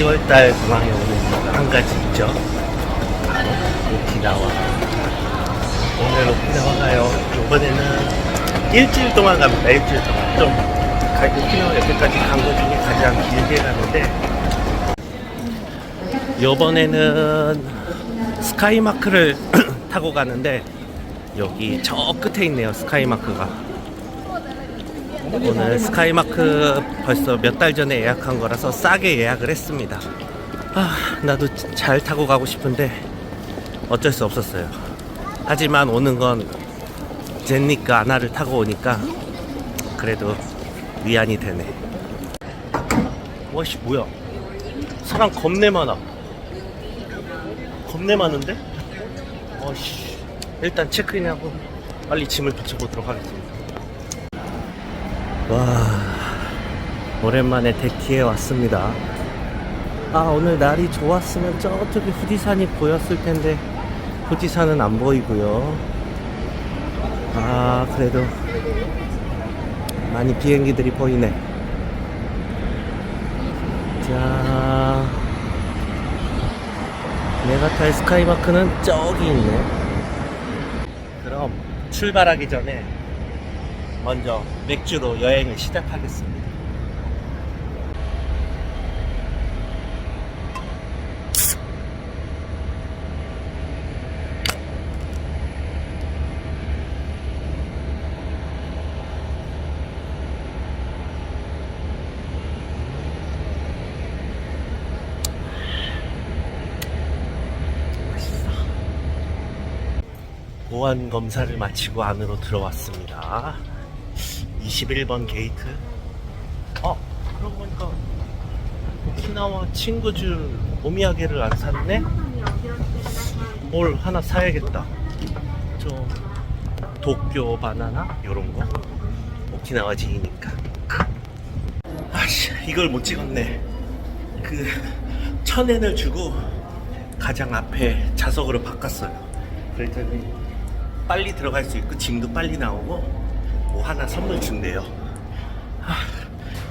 10월달 공항에 오는 한 가지 있죠. 오키나와. 오늘 오키나와 가요. 이번에는 일주일 동안 갑니다. 일주일 동안. 좀 가- 오키나와 여기까지 간 것 중에 가장 길게 가는데 이번에는 스카이마크를 타고 가는데 여기 저 끝에 있네요. 스카이마크가. 오늘 스카이마크 벌써 몇 달 전에 예약한 거라서 싸게 예약을 했습니다. 아, 나도 잘 타고 가고 싶은데 어쩔 수 없었어요. 하지만 오는 건 젠니까 아나를 타고 오니까 그래도 위안이 되네. 와씨 뭐야? 사람 겁내 많아. 겁내 많은데? 어씨. 일단 체크인하고 빨리 짐을 붙여보도록 하겠습니다. 와 오랜만에 데키에 왔습니다. 아 오늘 날이 좋았으면 저쪽에 후지산이 보였을 텐데 후지산은 안 보이고요. 아 그래도 많이 비행기들이 보이네. 자 내가 탈 스카이마크는 저기 있네. 그럼 출발하기 전에 먼저 맥주로 여행을 시작하겠습니다. 보안 검사를 마치고 안으로 들어왔습니다. 21번 게이트. 어, 그러고 보니까 오키나와 친구 줄 오미야게를 안 샀네? 뭘 하나 사야겠다. 좀 도쿄 바나나 요런 거. 오키나와 지이니까. 아씨, 이걸 못 찍었네. 그 천엔을 주고 가장 앞에 좌석으로 바꿨어요. 그랬더니 빨리 들어갈 수 있고 짐도 빨리 나오고 뭐 하나 선물 준대요. 하,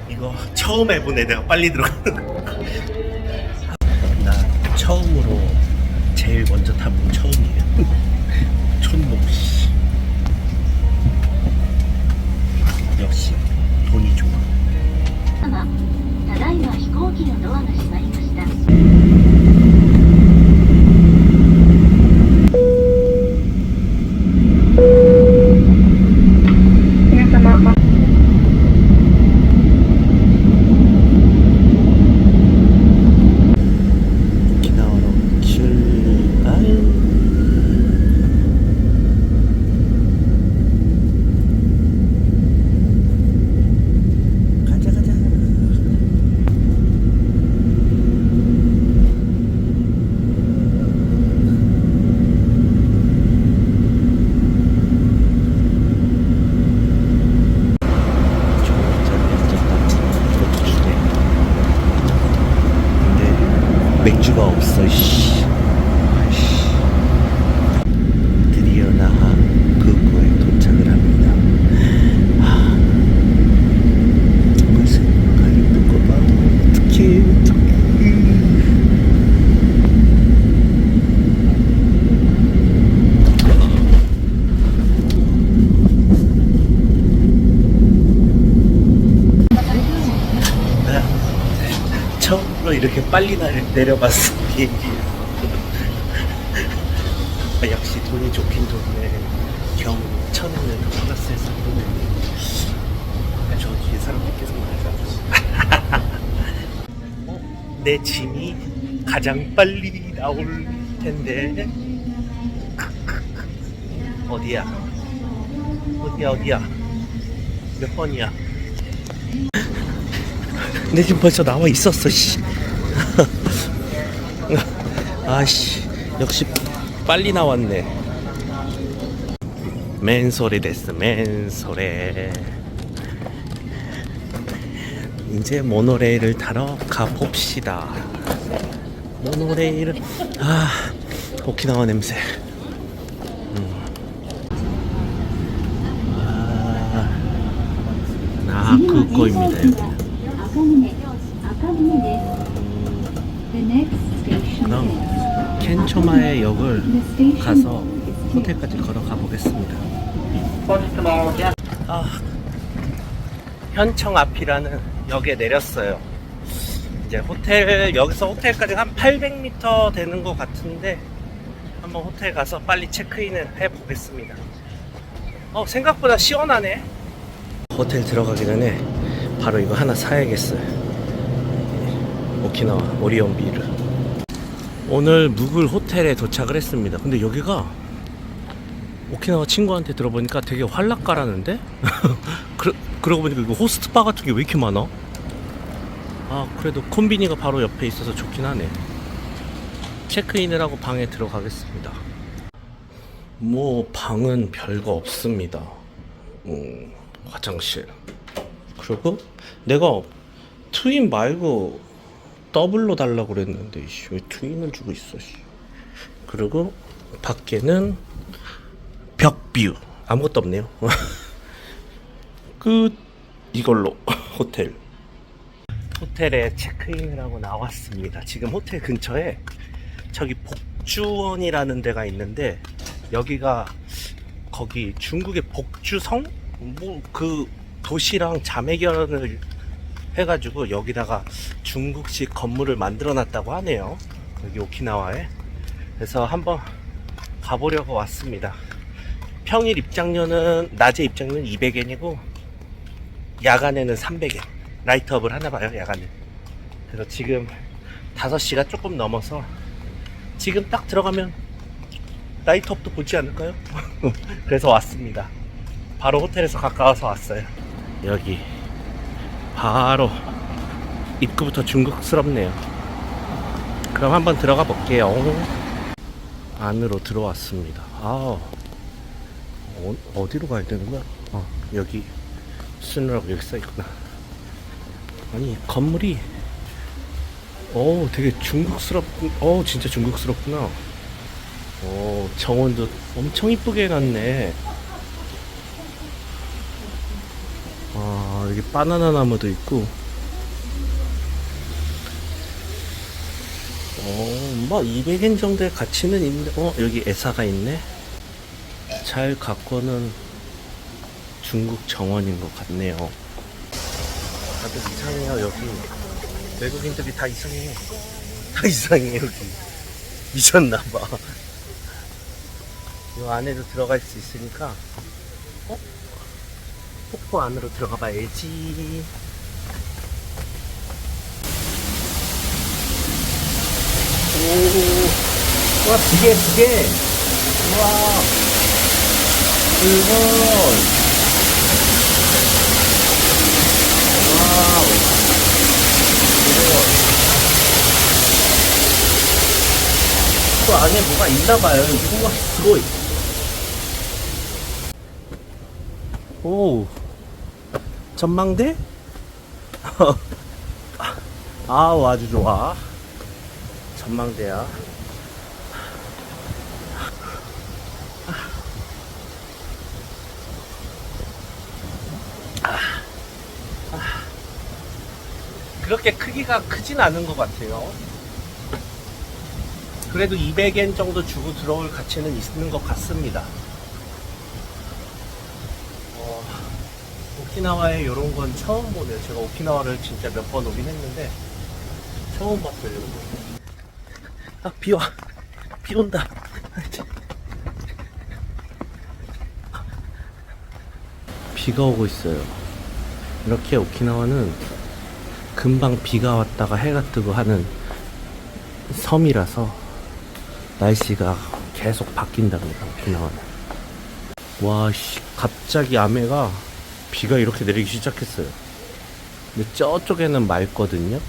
이거 처음 해보네 내가 빨리 들어가는 거. 나 처음으로 제일 먼저 타본 처음이에요. 촌놈 씨. 역시 돈이 좋아. 様ただいま飛行機のドアが閉 처음으로 이렇게 빨리 나- 내려봤어 비행기 아, 역시 돈이 좋긴 좋네 겨우 천 원을 더 플러스 해서 아, 저 뒤에 사람들 계속 말하잖아 어? 내 짐이 가장 빨리 나올 텐데. 어디야? 어디야 어디야? 몇 번이야 내 지금 벌써 나와 있었어, 씨. 아씨, 역시 빨리 나왔네. 맨소레 됐어, 맨소레. 이제 모노레일을 타러 가봅시다. 모노레일을, 아, 오키나와 냄새. 음. 아, 아, 그거입니다, 그럼 켄초마의 역을 가서 호텔까지 걸어가 보겠습니다. 아, 현청 앞이라는 역에 내렸어요. 이제 호텔 여기서 호텔까지 한 800m 되는 것 같은데 한번 호텔 가서 빨리 체크인을 해 보겠습니다. 어 생각보다 시원하네. 호텔 들어가기 전에 바로 이거 하나 사야겠어요. 오키나와 오리온 비를. 오늘 묵을 호텔에 도착을 했습니다. 근데 여기가 오키나와 친구한테 들어보니까 되게 활락가라는데? 그러, 그러고 보니까 이거 호스트바 같은 게 왜 이렇게 많아? 아, 그래도 콤비니가 바로 옆에 있어서 좋긴 하네. 체크인을 하고 방에 들어가겠습니다. 뭐, 방은 별거 없습니다. 음, 화장실. 그리고 내가 트윈 말고 더블로 달라고 그랬는데, 이씨, 왜 트윈을 주고 있어, 씨. 그리고 밖에는 벽뷰. 아무것도 없네요. 끝. 이걸로. 호텔. 호텔에 체크인을 하고 나왔습니다. 지금 호텔 근처에 저기 복주원이라는 데가 있는데 여기가 거기 중국의 복주성? 뭐 그 도시랑 자매결연을 해가지고 여기다가 중국식 건물을 만들어 놨다고 하네요. 여기 오키나와에. 그래서 한번 가보려고 왔습니다. 평일 입장료는 낮에 입장료는 200엔이고 야간에는 300엔. 라이트업을 하나 봐요 야간에. 그래서 지금 5시가 조금 넘어서 지금 딱 들어가면 라이트업도 보지 않을까요? 그래서 왔습니다. 바로 호텔에서 가까워서 왔어요 여기 바로 입구부터 중국스럽네요 그럼 한번 들어가 볼게요 안으로 들어왔습니다 아 어, 어디로 가야 되는 거야? 어, 여기 쓰느라고 여기 써있구나. 아니, 건물이, 어 되게 중국스럽, 어 진짜 중국스럽구나. 어, 정원도 엄청 이쁘게 해놨네. 아, 여기 바나나 나무도 있고. 어, 뭐 200엔 정도의 가치는 있는데, 어, 여기 에사가 있네. 잘 갖고는 중국 정원인 것 같네요. 다들 이상해요, 여기. 외국인들이 다 이상해. 다 이상해, 여기. 미쳤나봐. 이 안에도 들어갈 수 있으니까, 어? 폭포 안으로 들어가 봐야지. 오, 와, 두 개. 와. 이건 와우 이거 그 안에 뭐가 있나봐요 우와 스고이 오 전망대? 아우 아주 좋아 전망대야 그렇게 크기가 크진 않은 것 같아요. 그래도 200엔 정도 주고 들어올 가치는 있는 것 같습니다. 오키나와에 이런 건 처음 보네요. 제가 오키나와를 진짜 몇 번 오긴 했는데 처음 봤어요. 이런 거. 아, 비 와. 비 온다. 비가 오고 있어요. 이렇게 오키나와는 금방 비가 왔다가 해가 뜨고 하는 섬이라서 날씨가 계속 바뀐답니다. 오키나와는. 와, 씨, 갑자기 아메가 비가 이렇게 내리기 시작했어요. 근데 저쪽에는 맑거든요.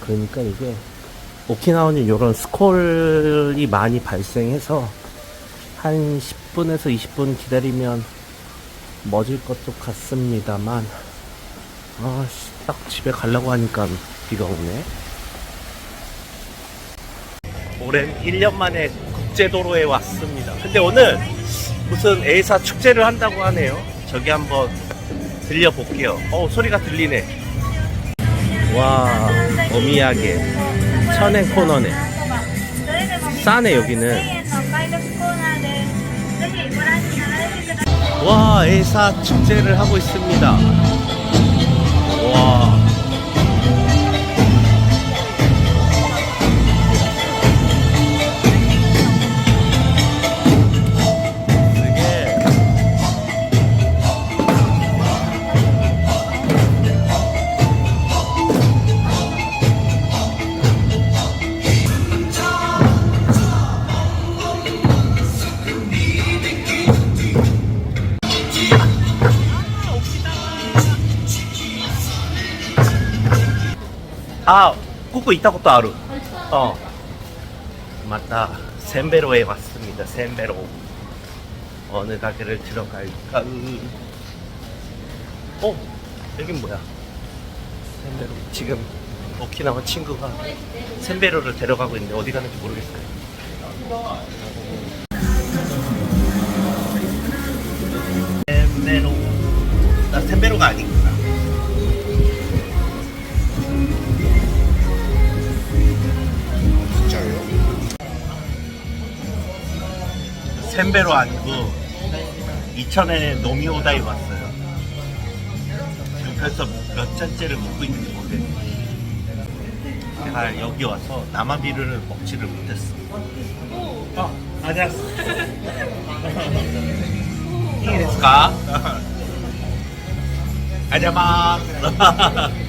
그러니까 이게 오키나와는 이런 스콜이 많이 발생해서 한 10분에서 20분 기다리면 멎을 것도 같습니다만 아씨 딱 집에 가려고 하니까 비가 오네 올해 1년 만에 국제도로에 왔습니다 근데 오늘 무슨 A사 축제를 한다고 하네요 저기 한번 들려볼게요 어 소리가 들리네 와 어미하게 천엔 코너네. 싸네 여기는. 와 A사 축제를 하고 있습니다. 와. 꾸꾸 있다 것도 알아. 어. 맞다. 샌베로에 왔습니다. 샌베로. 어느 가게를 들어갈까? 어, 여긴 뭐야? 샌베로. 지금 오키나와 친구가 샌베로를 데려가고 있는데 어디 가는지 모르겠어요. 샌베로. 나 샌베로가 아니구 샌베로 아니고 이천에 노미오다이 왔어요. 지금 벌써 몇 잔째를 먹고 있는지 모르겠는데 제가 여기 와서 남아비를 먹지를 못했어. 어, 아니야. 이해됐을까? 안녕.